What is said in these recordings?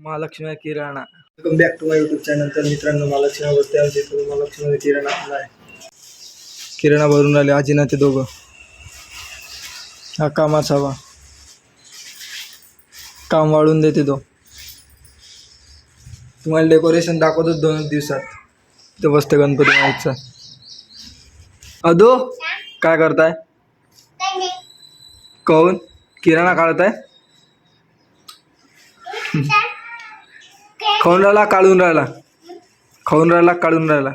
Mahalakshmi Kirana. Welcome back to my YouTube channel तर मित्रांनो महालक्ष्मी अवस्थे आमच्या इकडे महालक्ष्मी किराणा आणला आहे. किराणा भरून राहिले आजी ना ते दोघं. हा कामाचा हवा काम वाढून देते तो. तुम्हाला डेकोरेशन दाखवतो दोन दिवसात. ते बसते गणपती माहीतचा अदो काय करताय? कहून किराणा काढताय? खाऊन राहिला काढून राहिला. खाऊन राहिला काढून राहिला.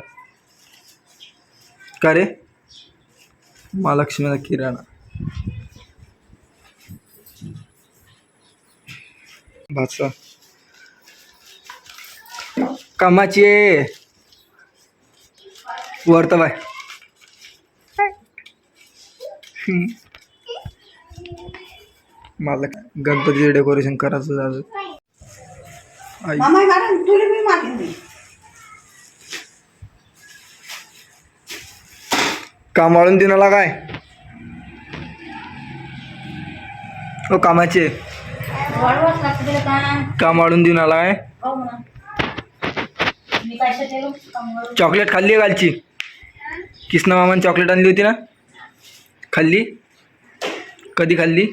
का रे? महालक्ष्मीचा किराणा. भाचा कामाची आहे वरत बाय. मला गणपतीचं डेकोरेशन करायचं झालं. मामा कारण तुला मी मागितली काम वाढून देऊन आला काय? हो कामाचे. वाढवाच लागते का काम देऊन आला काय? हो म्हणा. मी काय कामावर चॉकलेट खाल्ली आहे कालची? किसना मामाने चॉकलेट आणली होती ना? खाल्ली? कधी खाल्ली?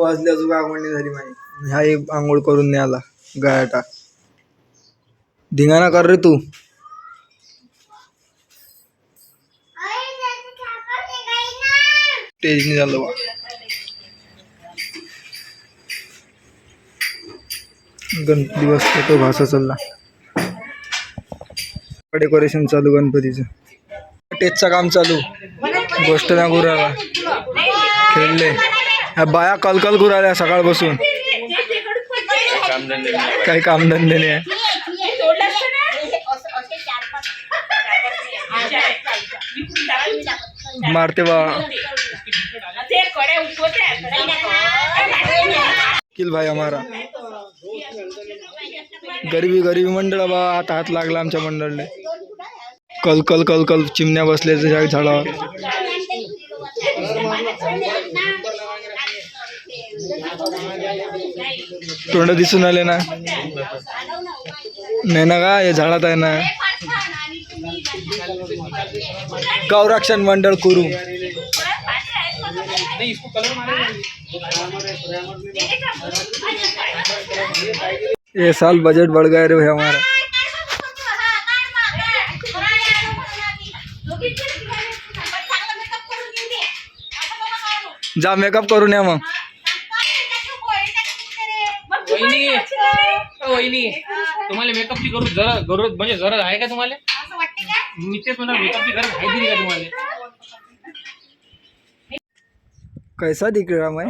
वाजली अजून आंघोळ नाही झाली माझी हा एक आंघोळ करून नाही आला गायटा धिंगाणा कर रे तू. टेजनी झालं बा. गणपती बसतो तो भासा चालला. डेकोरेशन चालू गणपतीचं. टेजचं काम चालू. गोष्ट ना गुराला खेळले. ह्या बाया कलकल गुराल्या सकाळपासून. काही कामधंदे नाही आहे. मारते बा. किल भाई हमारा. गरीबी गरीबी मंडळ बा आता हात लागला आमच्या मंडळने कल कल कल कल चिमण्या बसल्या झाडावर. तोंड दिसून आले ना? नाही ना का झाडात आहे ना? गौरक्षण मंडळ कुरू. ये साल बजट बढ़ गया रे भाई हमारा। जा मेकअप करू ना मग. वहिनी. मेकअप वहिनी तुम्हाला मेकअपची गरज जरा गरज म्हणजे गरज आहे का तुम्हाला? मी तेच म्हणा मेकअपची गरज आहे का तुम्हाला? कैसा दिख रहा मैं